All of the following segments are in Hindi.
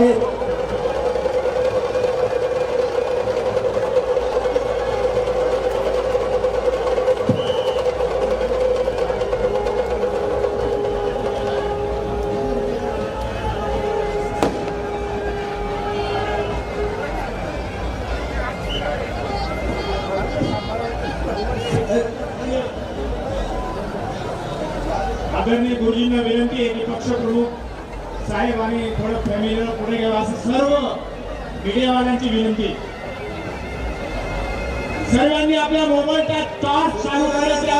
आहे आदरणीय गुरुजींना विनंती आहे की पक्ष प्रमुख साहेब आणि थोडं फॅमिलीला पुढे घ्यावं असं सर्व मीडियावाल्यांची विनंती. सर्वांनी आपल्या मोबाईलचा टॉर्च चालू करायचा.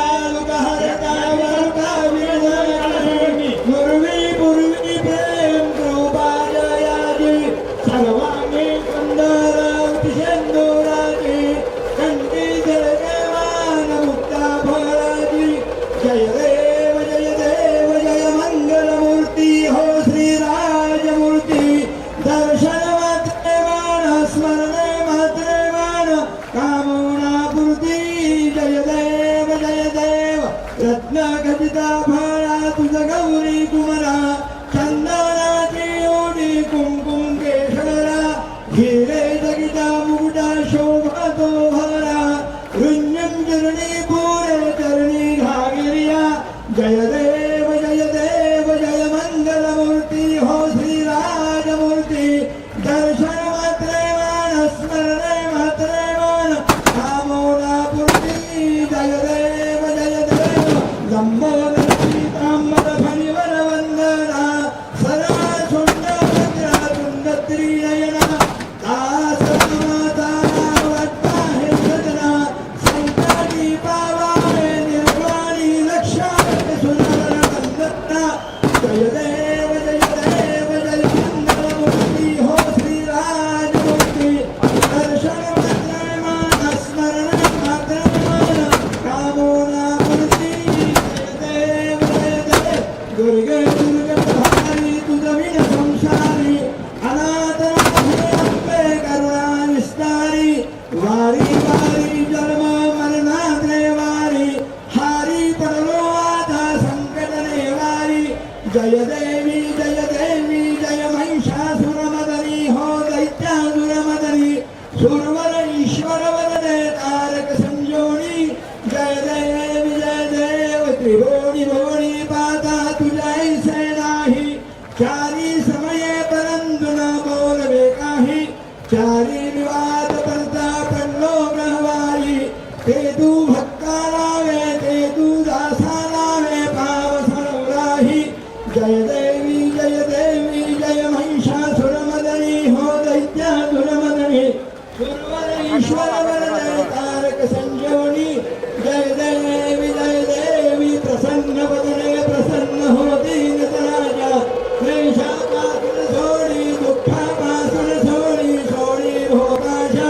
सर्वांनी रत्न खचिता फळा तुझ गौरी कुमरा चंदनाची कुंकुम केशरा हिरे जगिता, मुकुटा, शोभा तो भरा। रुंजन चरणी, पुरे चरणी घागिरिया। जय देव जय देव, जय मंगलमूर्ती, हो श्री राजमूर्ती। देव नेवारी जय देवी जय देवी जय हो सुरवर ईश्वर तारक जय देवी जय देव त्रिभुवनी भुवनी पाता तुझ्याईसे नाही चारी समये परंतु न बोलवे काही चारी जय देवी जय देवी, जय महिषासुरमदनी, हो दैत्यासुरमदनी सुरवर ईश्वर वरदे तारक संजीवनी जय देवी जय देवी प्रसन्न वदने प्रसन्न होती राजा क्लेशापासून सोडी दुःखापासून सोडी सोडी भोगाशा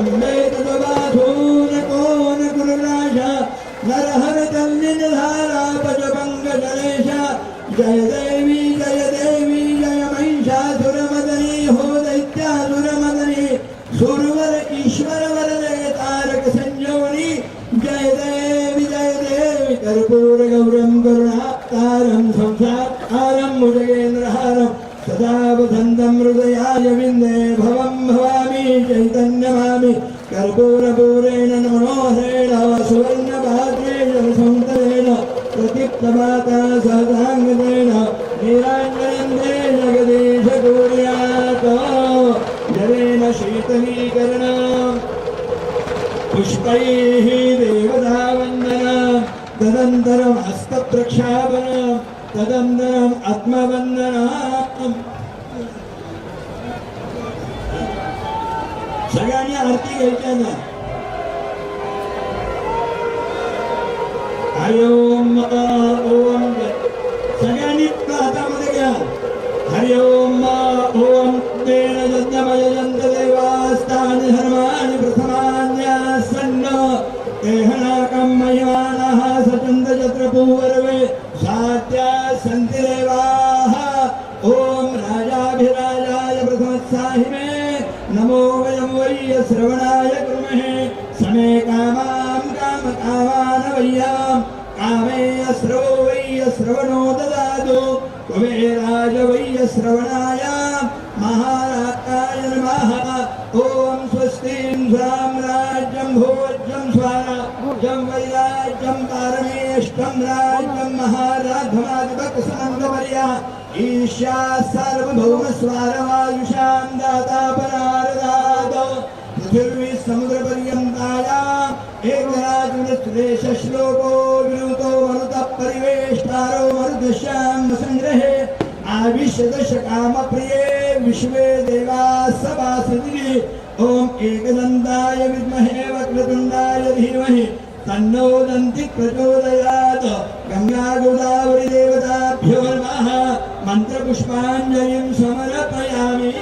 अंबे तुझवाधून कोण गुरुराजा नरहर तल्लीन धारा गणेशा जय देवी जय देवी जय महिषासुरमदनी हो दैत्यासुरमदनी सुरवर ईश्वर वरदे तारक संजीवनी जय देवी जय देवी कर्पूर गौरम करुणातारम संसारम मुजगेन्द्रहारम सदा वसन्तं हृदयाय विन्दे भवं भवामि चैतन्यमामि कर्पूरपूरेण मनोहरेण सुवर्णपात्रेण सौन्दर्येण प्रदीप्तमाता सदाङ्गदेन नीराञ्जनेन्द्रे जगदीश कुर्यात्, जलेन शीतलीकरणम् पुष्पैः देवतावन्दनं तदन्तरम् हस्तप्रक्षापनं तदन्तरम् आत्मवन्दनम् सगळ्यांनी आरती घ्यायच्या ना? हरि ओम ओम। सगळ्यांनी हातामध्ये घ्या. हरि ओम ओम। तेन यज्ञमय यंत्र देवास्तानि धर्माणि प्रथमान्यासन्न देहनाकं मयमानः सचन्द चत्रपूर्वे सात्या सन्ति देवाः। प्रथमत्साहिमे नमो वयं वै श्रवणाय कुर्महे। समे कामां कामकामान् वय्यां कामे अस्रो वै श्रवणो ददातु कुबेराज वै श्रवणाय महाराकाय नमः। ॐ स्वस्तिं साम्राज्यं भोज्यं स्वराज्यं वैराज्यं पारमेष्टं राज्यं महाराधमाधिपतिसमन्दवर्या ईशा सार्वभौमस्वारवायुषां दाता परारदात् पृथिवी समुद्रपर्यन्तायाम् एकराजुनश्लेष श्लोको विनुतो मरुतः परिवेष्टारो मरुदश्यां सङ्ग्रहे आविशदश कामप्रिये विश्वे देवाः सभासदिः ॐ एकदन्ताय विद्महे वक्रतुण्डाय धीमहि। तन्नो गङ्गा गोदावरी देवताभ्यो नमः। मन्त्रपुष्पाञ्जलिं समर्पयामि।